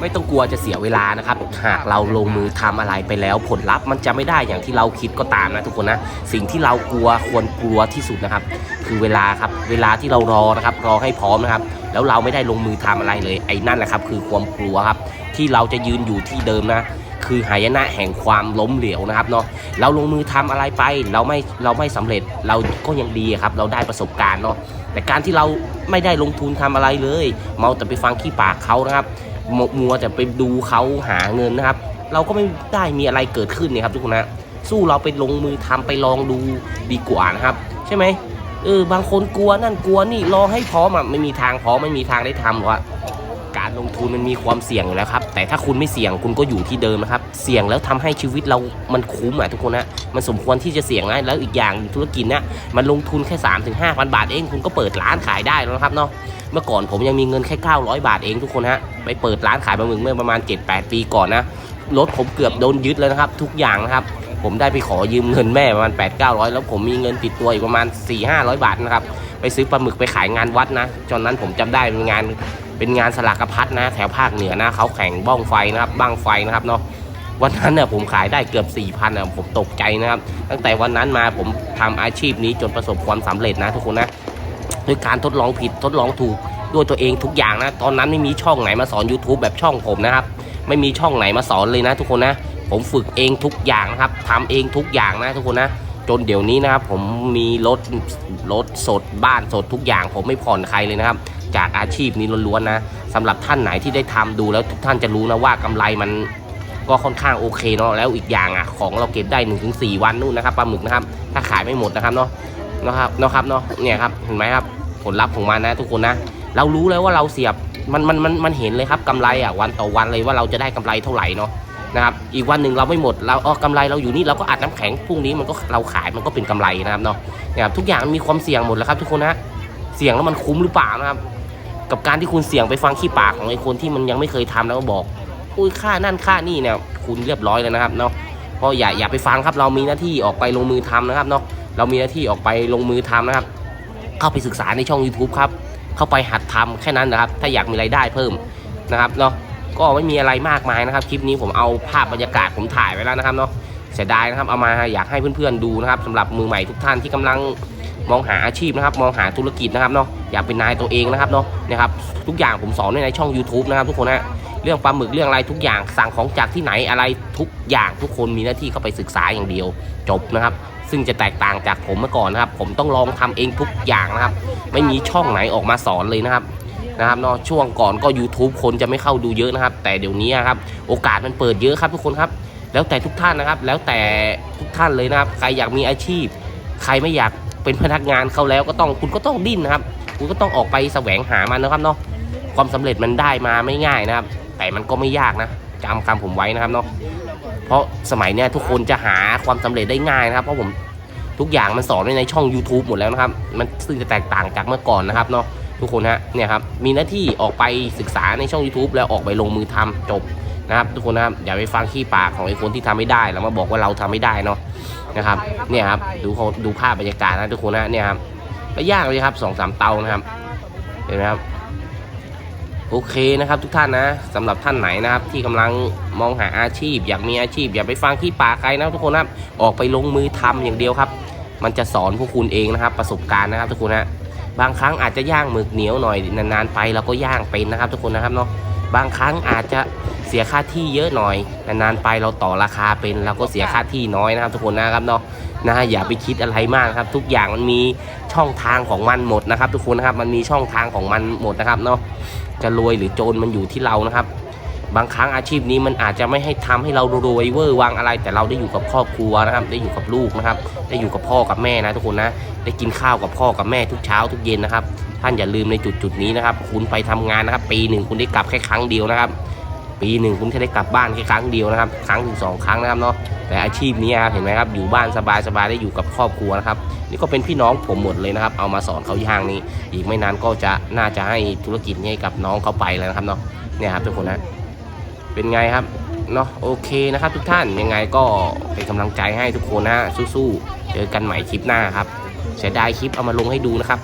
ไม่ต้องกลัวจะเสียเวลานะครับ หากเราลงมือทำอะไรไปแล้ว ผลลัพธ์มันจะไม่ได้อย่างที่เราคิดก็ตามนะทุกคนนะ สิ่งที่เรากลัวควรกลัวที่สุดนะครับ คือเวลาครับ เวลาที่เรารอนะครับ รอให้พร้อมนะครับ แล้วเราไม่ได้ลงมือทำอะไรเลย ไอ้นั่นแหละครับ คือความกลัวครับ ที่เราจะยืนอยู่ที่เดิมนะคือหายนะแห่งความล้มเหลวนะครับเนาะเราลงมือทำอะไรไป เราไม่เราไม่สำเร็จเราก็ยังดีครับ เราได้ประสบการณ์เนาะแต่การที่เราไม่ได้ลงทุนทำอะไรเลย เมาแต่ไปฟังขี้ปากเขานะครับ มมัวแต่ไปดูเขาหาเงินนะครับ เราก็ไม่ได้มีอะไรเกิดขึ้นเนี่ยครับทุกคนนะสู้เราไปลงมือทำไปลองดูดีกว่านะครับ ใช่ไหมเออบางคนกลัวนั่นกลัวนี่รอให้พร้อมอะไม่มีทางพร้อมไม่มีทางได้ทำหรอก การลงทุนมันมีความเสี่ยงอยู่แล้วครับ แต่ถ้าคุณไม่เสี่ยงคุณก็อยู่ที่เดิมนะครับ เสี่ยงแล้วทำให้ชีวิตเรามันคุ้มอะทุกคนนะมันสมควรที่จะเสี่ยงนะแล้วอีกอย่างธุรกิจเนี่ยมันลงทุนแค่3าถึงห้าพันบาทเองคุณก็เปิดร้านขายได้แล้วนะครับเนาะเมื่อก่อนผมยังมีเงินแค่ 900 บาทเองทุกคนฮะไปเปิดร้านขายปลาหมึกเมื่อประมาณ 7-8 ปีก่อนนะรถผมเกือบโดนยึดเลยนะครับ ทุกอย่างนะครับผมได้ไปขอยืมเงินแม่ประมาณ 8-900 แล้วผมมีเงินติดตัวอีกประมาณ 4-500 บาทนะครับ ไปซื้อปลาหมึกไปขายงานวัดนะจนนั้นผมจำได้เป็นงาน เป็นงานสลากพัดนะ แถวภาคเหนือนะเขาแข่งบ้องไฟนะครับบ้างไฟนะครับเนาะวันนั้นเนี่ยผมขายได้เกือบ4,000อะผมตกใจนะครับ ตั้งแต่วันนั้นมาผมทำอาชีพนี้จนประสบความสำเร็จนะทุกคนนะด้วยการทดลองผิดทดลองถูกด้วยตัวเองทุกอย่างนะ ตอนนั้นไม่มีช่องไหนมาสอน YouTube แบบช่องผมนะครับ ไม่มีช่องไหนมาสอนเลยนะ ทุกคนนะ ผมฝึกเองทุกอย่างนะครับทำเองทุกอย่างนะทุกคนนะ จนเดี๋ยวนี้นะครับผมมีรถรถสดบ้านสดทุกอย่าง ผมไม่ผ่อนใครเลยนะครับ จากอาชีพนี้ล้วนๆนะสำหรับท่านไหนที่ได้ทำดูแล้วทุกท่านจะรู้นะว่ากำไรมันก็ค่อนข้างโอเคเนาะแล้วอีกอย่างอะของเราเก็บได้1นถึงสวันนู่นนะครับปลาหมึกนะครับ ถ้าขายไม่หมดนะครับเนาะนะครับเนาะครับเนาะเนี่ยครับเห็นไหมครับผลลัพธ์ของมันนะทุกคนนะ เรารู้แล้วว่าเราเสียบมันมันมันมันเห็นเลยครับกำไรอะวันต่อวันเลยว่าเราจะได้กำไรเท่าไหร่เนาะนะครับอีกวันหนึ่งเราไม่หมดเราอ๋อกำไรเราอยู่นี่เราก็อัดน้ำแข็งพรุ่งนี้มันก็เราขายมันก็เป็นกำไรนะครับเนาะนะครับทุกอย่างมีความเสี่ยงหมดแล้วครับทุกคนนะ เสี่ยงแล้วมันคุ้มหรือเปล่านะครับ กับการที่คุณเสี่ยงไปฟังขี้ปากของไอ้คนที่มันยังไม่เคยทำแล้วก็บอกอุ้ยค่านั่นค่านี่เนี่ยคุณเรียบร้อยเลยนะครับเนาะเพราะอย่าอย่าไปฟังครับ เรามีหน้าที่ออกไปลงมือทำนะครับเนาะเรามีหน้าที่ออกไปลงมือทำนะครับ เข้าไปศึกษาในช่อง YouTube ครับ เข้าไปหัดทำแค่นั้นนะครับ ถ้าอยากมีรายได้เพิ่มนะครับเนาะก็ไม่มีอะไรมากมายนะครับ คลิปนี้ผมเอาภาพบรรยากาศผมถ่ายไว้แล้วนะครับเนาะ เสียดายนะครับเอามาอยากให้เพื่อนๆดูนะครับสำหรับมือใหม่ทุกท่านที่กำลังมองหาอาชีพนะครับมองหาธุรกิจนะครับเนาะอยากเป็นนายตัวเองนะครับเนาะนะครับทุกอย่างผมสอนในช่อง YouTube นะครับทุกคนนะเรื่องปลาหมึกเรื่องอะไรทุกอย่างสั่งของจากที่ไหนอะไรทุกอย่างทุกคนมีหน้าที่เข้าไปศึกษาอย่างเดียว จบนะครับ ซึ่งจะแตกต่างจากผมเมื่อก่อนนะครับ ผมต้องลองทำเองทุกอย่างนะครับ ไม่มีช่องไหนออกมาสอนเลยนะครับนะครับเนาะช่วงก่อนก็ YouTube คนจะไม่เข้าดูเยอะนะครับ แต่เดี๋ยวนี้ครับโอกาสมันเปิดเยอะครับทุกคนครับ แล้วแต่ทุกท่านนะครับ แล้วแต่ทุกท่านเลยนะครับใครอยากมีอาชีพ ใครไม่อยากเป็นพนักงานเขาแล้วก็ต้องคุณก็ต้องดิ้นนะครับ คุณก็ต้องออกไปแสวงหามันนะครับเนาะความสำเร็จมันได้มาไม่ง่ายนะครับ แต่มันก็ไม่ยากนะจำคำผมไว้นะครับเนาะเพราะสมัยเนี้ยทุกคนจะหาความสำเร็จได้ง่ายนะครับ เพราะผมทุกอย่างมันสอนไว้ในช่อง YouTube หมดแล้วนะครับ มันซึ่งจะแตกต่างจากเมื่อก่อนนะครับเนาะทุกคนฮะเนี่ยครับมีหน้าที่ออกไปศึกษาในช่อง YouTube แล้วออกไปลงมือทำจบ นะครับทุกคนนะครับอย่าไปฟังขี้ปากของไอ้คนที่ทำไม่ได้แล้วมาบอกว่าเราทำไม่ได้เนาะนะครับเนี่ยครับดูดูภาพบรรยากาศนะทุกคนนะเนี่ยครับไม่ยากเลยครับสองสามเตานะครับเห็นไหมครับโอเคนะครับทุกท่านนะสำหรับท่านไหนนะครับ ที่กำลังมองหาอาชีพ อยากมีอาชีพ อย่าไปฟังขี้ปากใครนะทุกคนนะออกไปลงมือทำอย่างเดียวครับ มันจะสอนพวกคุณเองนะครับ ประสบการณ์นะครับทุกคนนะบางครั้งอาจจะย่างหมึกเหนียวหน่อยนานๆไปเราก็ย่างเป็นนะครับ ทุกคนนะครับเนาะบางครั้งอาจจะ เสียค่าที่เยอะหน่อยนานๆไปเราต่อราคาเป็นเราก็เสียค่าที่น้อยนะครับ ทุกคนนะครับเนาะนะอย่าไปคิดอะไรมากครับ ทุกอย่างมันมีช่องทางของมันหมดนะครับ ทุกคนนะครับมันมีช่องทางของมันหมดนะครับเนาะจะรวยหรือจนมันอยู่ที่เรานะครับ บางครั้งอาชีพนี้มันอาจจะไม่ให้ทำให้เรารวยเวอร์วางอะไร แต่เราได้อยู่กับครอบครัวนะครับ ได้อยู่กับลูกนะครับ ได้อยู่กับพ่อกับแม่นะทุกคนนะได้กินข้าวกับพ่อกับแม่ทุกเช้าทุกเย็นนะครับท่านอย่าลืมในจุดจุดนี้นะครับ คุณไปทำงานนะครับ ปีหนึ่งคุณได้กลับแค่ครั้งเดียวนะครับ ปีหนึ่งคุณแค่ได้กลับบ้านแค่ครั้งเดียวนะครับ ครั้งถึงสองครั้งนะครับเนาะแต่อาชีพนี้ครับเห็นไหมครับอยู่บ้านสบายสบายๆได้อยู่กับครอบครัวนะครับนี่ก็เป็นพี่น้องผมหมดเลยนะครับ เอามาสอนเขาย่างนี้ อีกไม่นานก็จะน่าจะให้ธุรกิจนี้ให้กับน้องเขาไปแล้วนะครับเนาะเนี่ยครับทุกคนนะเป็นไงครับเนาะโอเคนะครับ ทุกท่านยังไงก็เป็นกำลังใจให้ทุกคนนะสู้ๆเจอกันใหม่คลิปหน้าครับเสียดายคลิปเอามาลงให้ดูนะครับ